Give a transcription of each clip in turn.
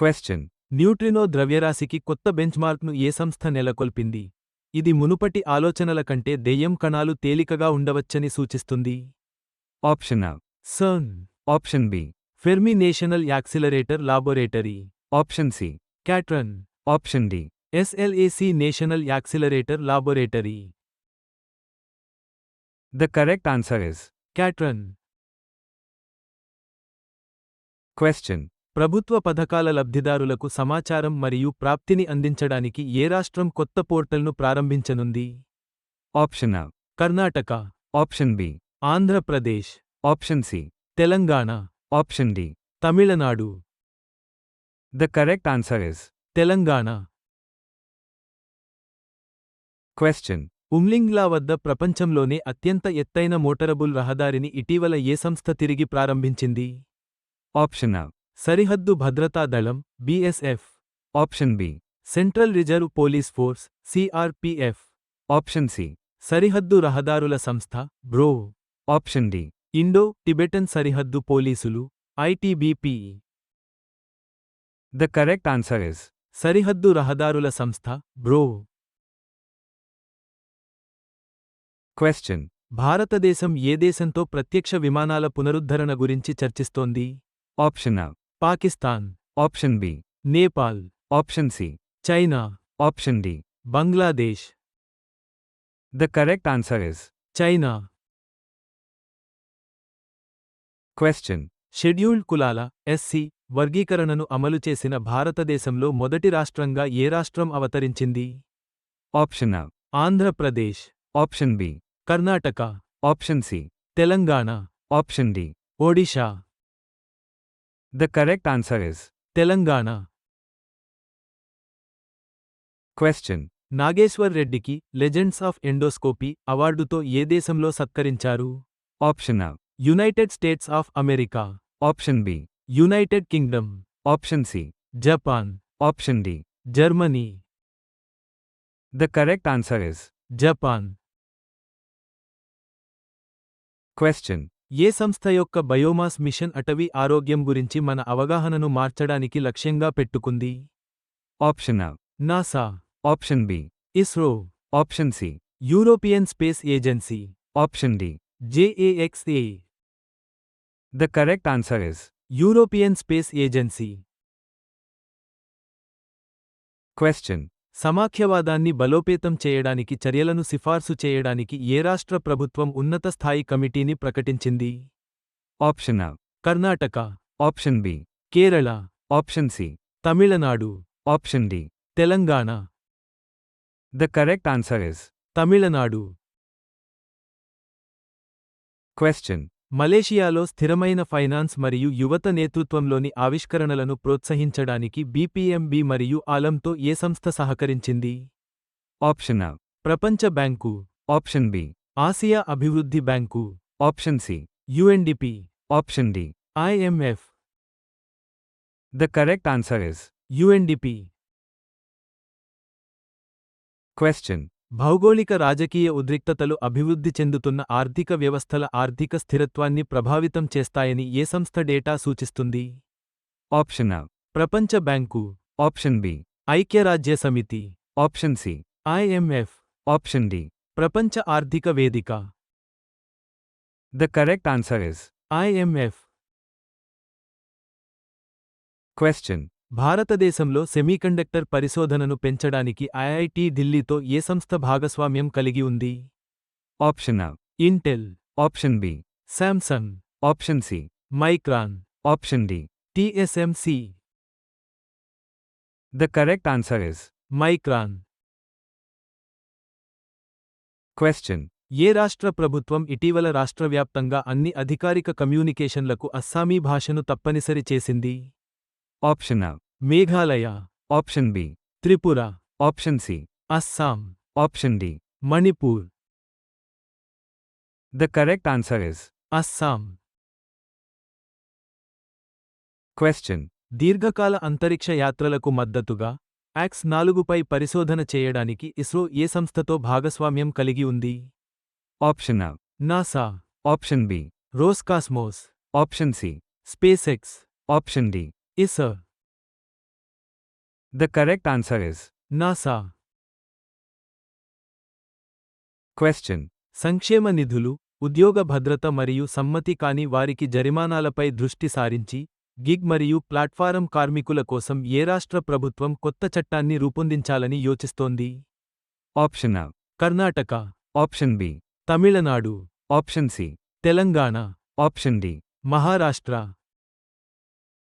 Question. Neutrino ద్రవ్యరాశికి కొత్త బెంచ్మార్క్ను ఏ సంస్థ నెలకొల్పింది ఇది మునుపటి ఆలోచనల కంటే దెయ్యం కణాలు తేలికగా ఉండవచ్చని సూచిస్తుంది Option A. CERN Option B. Fermi National Accelerator Laboratory Option C. క్యాట్రన్ Option D. SLAC National Accelerator Laboratory The correct answer is. క్యాట్రన్ Question. ప్రభుత్వ పథకాల లబ్ధిదారులకు సమాచారం మరియు ప్రాప్తిని అందించడానికి ఏ రాష్ట్రం కొత్త పోర్టల్ను ప్రారంభించనుంది Option A. Karnataka Option B. Andhra Pradesh Option C. Telangana Option D. Tamil Nadu The correct answer is. Telangana Question. Umlingla వద్ద ప్రపంచంలోనే అత్యంత ఎత్తైన మోటరబుల్ రహదారిని ఇటీవల ఏ సంస్థ తిరిగి ప్రారంభించింది Option A. సరిహద్దు భద్రతా దళం BSF Option B. Central Reserve Police Force CRPF Option C. సరిహద్దు రహదారుల సంస్థ BRO Option D. Indo Tibetan సరిహద్దు పోలీసులు ITBP The correct answer is. సరిహద్దు రహదారుల సంస్థ బ్రో Question. భారతదేశం ఏ దేశంతో ప్రత్యక్ష విమానాల పునరుద్ధరణ గురించి చర్చిస్తోంది Option A. Pakistan Option B. Nepal Option C. China Option D. Bangladesh The correct answer is. China Question. Scheduled కులాల ఎస్సీ వర్గీకరణను అమలు చేసిన భారతదేశంలో మొదటి రాష్ట్రంగా ఏ రాష్ట్రం అవతరించింది Option A. Andhra Pradesh Option B. Karnataka Option C. Telangana Option D. Odisha The correct answer is. Telangana Question. Nageshwar రెడ్డికి లెజెండ్స్ ఆఫ్ ఎండోస్కోపీ అవార్డుతో ఏ దేశంలో సత్కరించారు Option A. United States of America Option B. United Kingdom Option C. Japan Option D. Germany The correct answer is. Japan Question. ఏ సంస్థ యొక్క biomass machine అటవీ ఆరోగ్యం గురించి మన అవగాహనను మార్చడానికి లక్ష్యంగా పెట్టుకుంది A. NASA Option B. ISRO Option C. European Space Agency Option D. JAXA The correct answer is. European Space Agency Question. సమాఖ్యవాదాన్ని బలోపేతం చేయడానికి చర్యలను సిఫార్సు చేయడానికి ఏ రాష్ట్ర ప్రభుత్వం ఉన్నత స్థాయి కమిటీని ప్రకటించింది A. Karnataka Option B. Kerala Option C. Tamil Nadu Option D. Telangana The correct answer is. Tamil Nadu Question. మలేషియాలో స్థిరమైన ఫైనాన్స్ మరియు యువత నేతృత్వంలోని ఆవిష్కరణలను ప్రోత్సహించడానికి బీపీఎంబీ మరియు ఆలంతో ఏ సంస్థ సహకరించింది A. ప్రపంచ బ్యాంకు Option B. ఆసియా అభివృద్ధి bank Option C. UNDP Option D. IMF The correct answer is. UNDP Question. భౌగోళిక రాజకీయ ఉద్రిక్తతలు అభివృద్ధి చెందుతున్న ఆర్థిక వ్యవస్థల ఆర్థిక స్థిరత్వాన్ని ప్రభావితం చేస్తాయని ఏ సంస్థ డేటా సూచిస్తుంది A. ప్రపంచ బ్యాంకు Option B. ఐక్యరాజ్య సమితి Option C. IMF Option D. ప్రపంచ ఆర్థిక వేదిక The correct answer is. IMF Question. భారతదేశంలో సెమీకండక్టర్ పరిశోధనను పెంచడానికి ఐఐటి ఢిల్లీతో ఏ సంస్థ భాగస్వామ్యం కలిగి ఉంది A. Intel Option B. Samsung Option C. Micron Option D. TSMC The correct answer is. Micron Question. ఏ రాష్ట్ర ప్రభుత్వం ఇటీవల రాష్ట్రవ్యాప్తంగా అన్ని అధికారిక కమ్యూనికేషన్లకు అస్సామీ భాషను తప్పనిసరి చేసింది A. Meghalaya Option B. Tripura Option C. Assam Option D. Manipur The correct answer is. Assam Question. దీర్ఘకాల అంతరిక్ష యాత్రలకు మద్దతుగా యాక్స్ నాలుగుపై పరిశోధన చేయడానికి ఇస్రో ఏ సంస్థతో భాగస్వామ్యం కలిగి ఉంది A. NASA Option B. Roscosmos Option C. SpaceX Option D. ఇసర్ The correct answer is NASA question. సంక్షేమ నిధులు ఉద్యోగ భద్రత మరియు సమ్మతి కాని వారికి జరిమానాలపై దృష్టి సారించి గిగ్ మరియు ప్లాట్ఫారం కార్మికుల కోసం ఏ రాష్ట్ర ప్రభుత్వం కొత్త చట్టాన్ని రూపొందించాలని యోచిస్తోంది Option A. Karnataka Option B. Tamil Nadu Option C. Telangana Option D. Maharashtra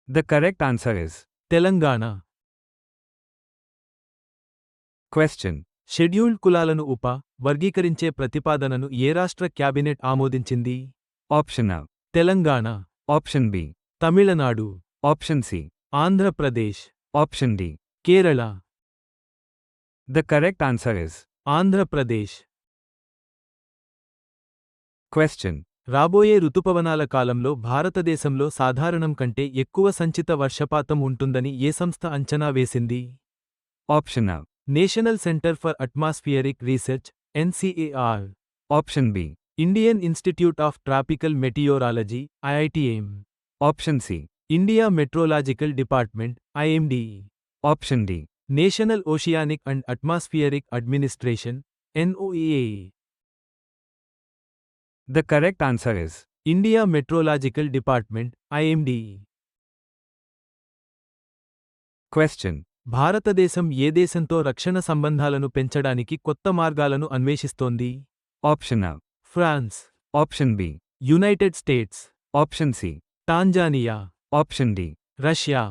The correct answer is Telangana question. Scheduled కులాలను ఉప వర్గీకరించే ప్రతిపాదనను ఏ రాష్ట్ర క్యాబినెట్ ఆమోదించింది Option A. Telangana Option B. Tamil Nadu Option C. Andhra Pradesh Option D. Kerala The correct answer is Andhra Pradesh question. రాబోయే ఋతుపవనాల కాలంలో భారతదేశంలో సాధారణం కంటే ఎక్కువ సంచిత వర్షపాతం ఉంటుందని ఏ సంస్థ అంచనా వేసింది Option A. National Center for Atmospheric Research NCAR Option B. Indian Institute of Tropical Meteorology IITM Option C. India Meteorological Department IMD Option D. National Oceanic and Atmospheric Administration NOAA The correct answer is India Meteorological Department IMD question. భారతదేశం ఏ దేశంతో రక్షణ సంబంధాలను పెంచడానికి కొత్త మార్గాలను అన్వేషిస్తోంది Option A. France Option B. United States Option C. Tanzania Option D. Russia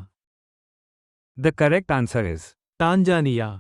The correct answer is Tanzania